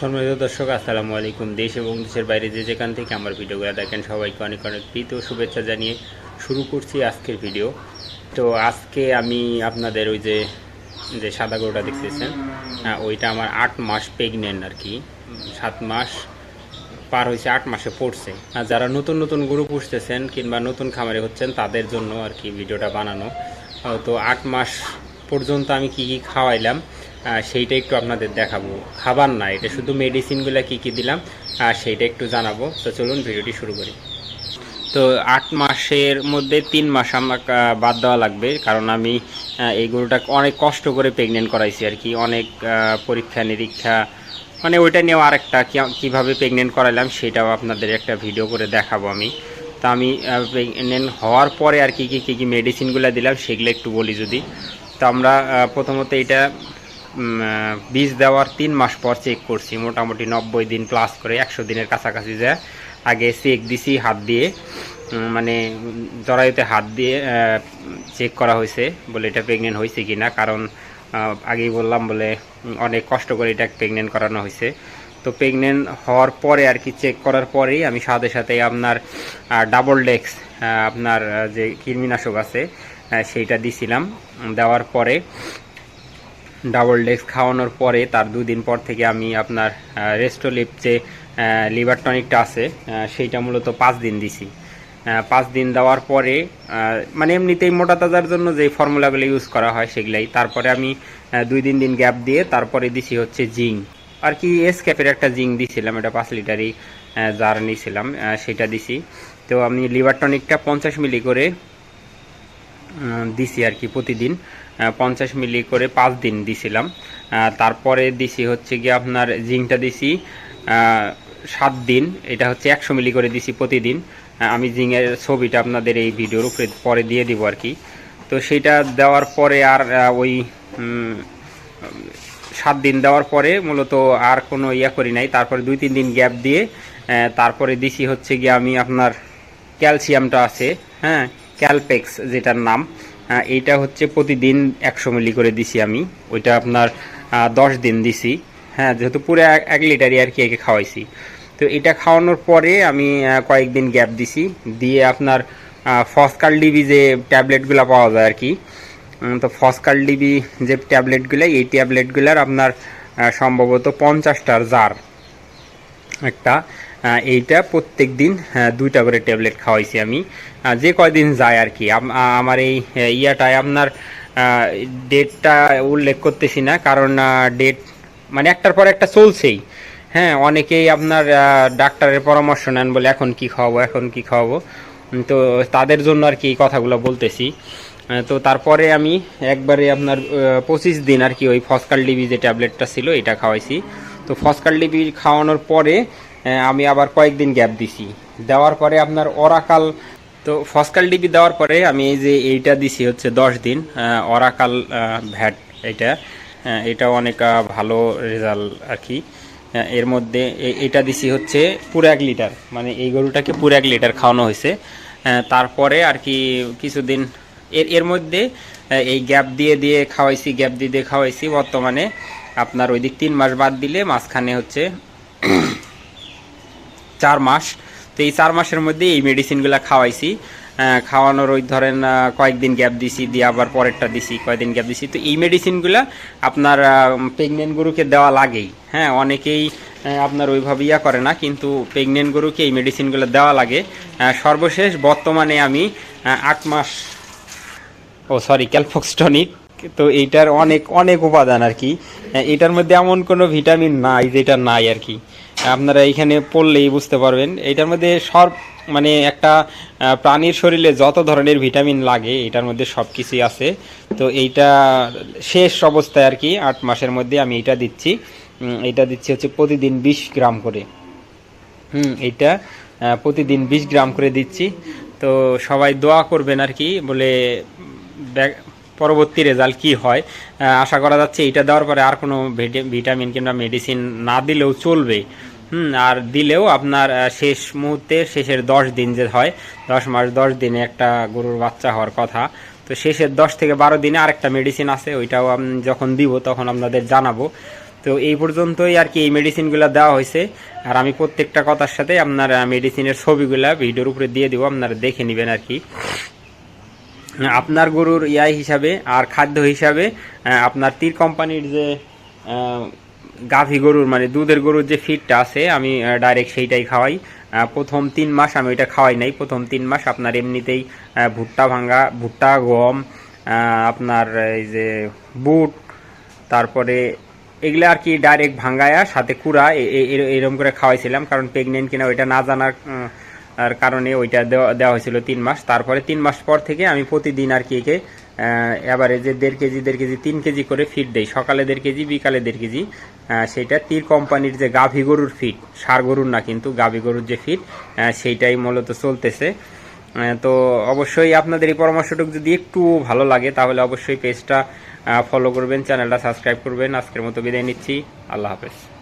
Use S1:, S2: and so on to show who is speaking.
S1: সম্মানিত দর্শক আসসালামু আলাইকুম। দেশ এবং দেশের বাইরে যে যেখান থেকে আমার ভিডিওগুলো দেখেন সবাইকে অনেক অনেক প্রীত শুভেচ্ছা জানিয়ে শুরু করছি আজকের ভিডিও। তো আজকে আমি আপনাদের ওই যে যে সাদা গরুটা দেখতেছেন হ্যাঁ, ওইটা আমার আট মাস প্রেগনেন্ট আর কি। সাত মাস পার হয়েছে আট মাসে পড়ছে। আর যারা নতুন নতুন গরু পুষতেছেন কিংবা নতুন খামারে হচ্ছেন তাদের জন্য আর কি ভিডিওটা বানানো। তো আট মাস পর্যন্ত আমি কি কি খাওয়াইলাম সেইটা একটু আপনাদের দেখাবো। খাবার না, এটা শুধু মেডিসিনগুলো কি কি দিলাম সেইটা একটু জানাব। তো চলুন, ভিডিওটি শুরু করি। তো আট মাসের মধ্যে তিন মাস আমাকে বাদ দেওয়া লাগবে, কারণ আমি এই গরুটা অনেক কষ্ট করে প্রেগনেন্ট করাইছি আর কি। অনেক পরীক্ষা, নিরীক্ষা মানে ওইটা নিয়েও আরেকটা কীভাবে প্রেগনেন্ট করাইলাম সেটাও আপনাদের একটা ভিডিও করে দেখাবো আমি। তা আমি প্রেগনেন্ট হওয়ার পরে আর কি কি, কী কী মেডিসিনগুলো দিলাম, সেগুলো একটু বলি যদি। তো আমরা প্রথমত এটা বীজ দেওয়ার তিন মাস পর চেক করছি, মোটামুটি নব্বই দিন প্লাস করে, একশো দিনের কাছাকাছি যায় আগে চেক দিছি হাত দিয়ে মানে জরায়ুতে হাত দিয়ে চেক করা হয়েছে বলে এটা প্রেগনেন্ট হয়েছে কি না কারণ আগেই বললাম বলে অনেক কষ্ট করে এটা প্রেগনেন্ট করানো হয়েছে। তো প্রেগনেন্ট হওয়ার পরে আর কি চেক করার পরেই আমি সাথে সাথে আপনার ডাবল ডেক্স আপনার যে কৃমিনাশক আছে সেইটা দিছিলাম। দেওয়ার পরে ডাবল ডেক্স খাওয়ানোর পরে তার দুদিন পর থেকে আমি আপনার রেস্টোলিপ যে লিভার টনিকটা আছে সেইটা মূলত পাঁচ দিন দিছি। পাঁচ দিন দেওয়ার পরে মানে এমনিতেই মোটা তাজার জন্য যে ফর্মুলাগুলো ইউজ করা হয় সেগুলাই। তারপরে আমি দুই তিন দিন গ্যাপ দিয়ে তারপরে দিছি হচ্ছে জিঙ্ক। আর কি এস ক্যাপের একটা জিং দিছিলাম, এটা পাঁচ লিটারই জার নিয়েছিলাম সেটা দিছি। তো আমি লিভার টনিকটা পঞ্চাশ মিলি করে দিছি আর কি প্রতিদিন। পঞ্চাশ মিলি করে পাঁচ দিন দিছিলাম। তারপরে দিছি হচ্ছে গিয়ে আপনার জিঙ্কটা দিছি সাত দিন। এটা হচ্ছে একশো মিলি করে দিছি প্রতিদিন। আমি জিঙ্কের ছবিটা আপনাদের এই ভিডিওর উপরে পরে দিয়ে দিব আর কি। তো সেটা দেওয়ার পরে আর ওই সাত দিন দেওয়ার পরে মূলত আর কোনো ইয়া করি নাই। তারপরে দুই, তিন দিন গ্যাপ দিয়ে তারপরে দিছি হচ্ছে গিয়ে আমি আপনার ক্যালসিয়ামটা আছে হ্যাঁ ক্যালপেক্স যেটার নাম। এইটা হচ্ছে প্রতিদিন একশো মিলি করে দিছি আমি। ওইটা আপনার দশ দিন দিছি। হ্যাঁ যেহেতু পুরো এক লিটারই আর কি একে খাওয়াইছি। তো এটা খাওয়ানোর পরে আমি কয়েকদিন গ্যাপ দিছি। দিয়ে আপনার ফসকাল ডিবি যে ট্যাবলেটগুলো পাওয়া যায় আর কি তো ফসকাল ডিবি যে ট্যাবলেটগুলো, এই ট্যাবলেটগুলোর আপনার সম্ভবত পঞ্চাশটার জার একটা। এইটা প্রত্যেক দিন দুইটা করে ট্যাবলেট খাওয়াইছি আমি। যে কয়দিন যায় আর কি। আমার এই ইয়াটায় আপনার ডেটটা উল্লেখ করতেছি না, কারণ ডেট মানে একটার পর একটা চলছেই। হ্যাঁ অনেকেই আপনার ডাক্তারের পরামর্শ নেন বলে, এখন কি খাওয়াবো, এখন কি খাওয়াবো? তো তাদের জন্য আর কি এই কথাগুলো বলতেছি। তো তারপরে আমি একবারে আপনার পঁচিশ দিন আর কি ওই ফসকাল ডিবি যে ট্যাবলেটটা ছিল, এটা খাওয়াইছি। তো ফসকাল ডিবি খাওয়ানোর পরে আমি আবার কয়েকদিন গ্যাপ দিছি। দেওয়ার পরে আপনার অরাকাল তো ফসকাল ডিবি দেওয়ার পরে আমি এই যে এইটা দিছি হচ্ছে দশ দিন আহ, অরাকাল ভ্যাট এটা। এটা অনেক ভালো রেজাল্ট আর কি। এর মধ্যে এটা দিছি হচ্ছে পুরো এক লিটার। মানে এই গরুটাকে পুরো এক লিটার খাওয়ানো হয়েছে। তারপরে আর কি কিছুদিন এর এর মধ্যে এই গ্যাপ দিয়ে দিয়ে খাওয়াইছি গ্যাপ দিয়ে দিয়ে খাওয়াইছি। বর্তমানে আপনার ওই দিক তিন মাস বাদ দিলে মাঝখানে হচ্ছে চার মাস। তো এই চার মাসের মধ্যে এই মেডিসিনগুলো খাওয়াইছি। খাওয়ানোর ওই ধরেন কয়েকদিন গ্যাপ দিছি, দিয়ে আবার পরেরটা দিছি, কয়েকদিন গ্যাপ দিছি। তো এই মেডিসিনগুলো আপনার প্রেগনেন্ট গরুকে দেওয়া লাগেই। হ্যাঁ অনেকেই আপনার ওইভাবে ইয়া করে না, কিন্তু প্রেগনেন্ট গরুকে এই মেডিসিনগুলো দেওয়া লাগে। সর্বশেষ বর্তমানে আমি আট মাস, ও সরি ক্যালফক্সটনিক তো এইটার অনেক অনেক উপাদান আর কি। এটার মধ্যে এমন কোনো ভিটামিন নাই যেটা নাই আর কি। আপনারা এখানে পড়লেই বুঝতে পারবেন। এটার মধ্যে সব মানে একটা প্রাণীর শরীরে যত ধরনের ভিটামিন লাগে, এটার মধ্যে সব কিছুই আছে। তো এইটা শেষ অবস্থায় আর কি, আট মাসের মধ্যে আমি এটা দিচ্ছি। এটা দিচ্ছি হচ্ছে প্রতিদিন বিশ গ্রাম করে। হুম এটা প্রতিদিন বিশ গ্রাম করে দিচ্ছি। তো সবাই দোয়া করবেন আর কি, বলে পরবর্তী রেজাল্ট কি হয়? আশা করা যাচ্ছে এটা দেওয়ার পরে আর কোনো ভিটা- ভিটামিন কিংবা মেডিসিন না দিলেও চলবে। হুম, আর দিলেও আপনার শেষ মুহূর্তে, শেষের দশ দিন যে হয়, দশ মাস, দশ দিনে একটা গরুর বাচ্চা হওয়ার কথা। তো শেষের দশ থেকে বারো দিনে আরেকটা মেডিসিন আছে, ওইটাও আমি, যখন দিব তখন আপনাদের জানাব। তো এই পর্যন্তই আর কি এই মেডিসিনগুলো দেওয়া হয়েছে। আর আমি প্রত্যেকটা কথার সাথে আপনার মেডিসিনের ছবিগুলা ভিডিওর উপরে দিয়ে দিব, আপনারা দেখে নেবেন আর কি। আপনার গরুর ইয়াই হিসাবে আর খাদ্য হিসাবে আপনার তীর কোম্পানির যে গাভী গরুর মানে দুধের গরুর যে ফিডটা আছে, আমি ডাইরেক্ট সেইটাই খাওয়াই। প্রথম তিন মাস আমি ওইটা খাওয়াই নাই। প্রথম তিন মাস আপনার এমনিতেই ভুট্টা ভাঙ্গা ভুট্টা, গম আপনার এই যে বুট, তারপরে এগুলো আর কি ডাইরেক্ট ভাঙ্গায়া, সাথে কুড়া, এ- এ- এ- এরকম করে খাওয়াইছিলাম। কারণ প্রেগনেন্ট কিনা ওইটা না জানার আর কারণে ওইটা দেওয়া দেওয়া হয়েছিল তিন মাস। তারপরে তিন মাস পর থেকে আমি প্রতিদিন আর কি একে এবারে যে দেড় কেজি দেড় কেজি, তিন কেজি করে ফিড দেই। সকালে দেড় কেজি, বিকালে দেড় কেজি। সেইটা তীর কোম্পানির যে গাভী গরুর ফিড সার গরুর না কিন্তু, গাভী গরুর যে ফিড সেইটাই মূলত চলতেছে। তো অবশ্যই আপনাদের এই পরামর্শটুকু যদি একটু ভালো লাগে, তাহলে অবশ্যই পেজটা ফলো করবেন চ্যানেলটা সাবস্ক্রাইব করবেন। আজকের মতো বিদায় নিচ্ছি। আল্লাহ হাফেজ।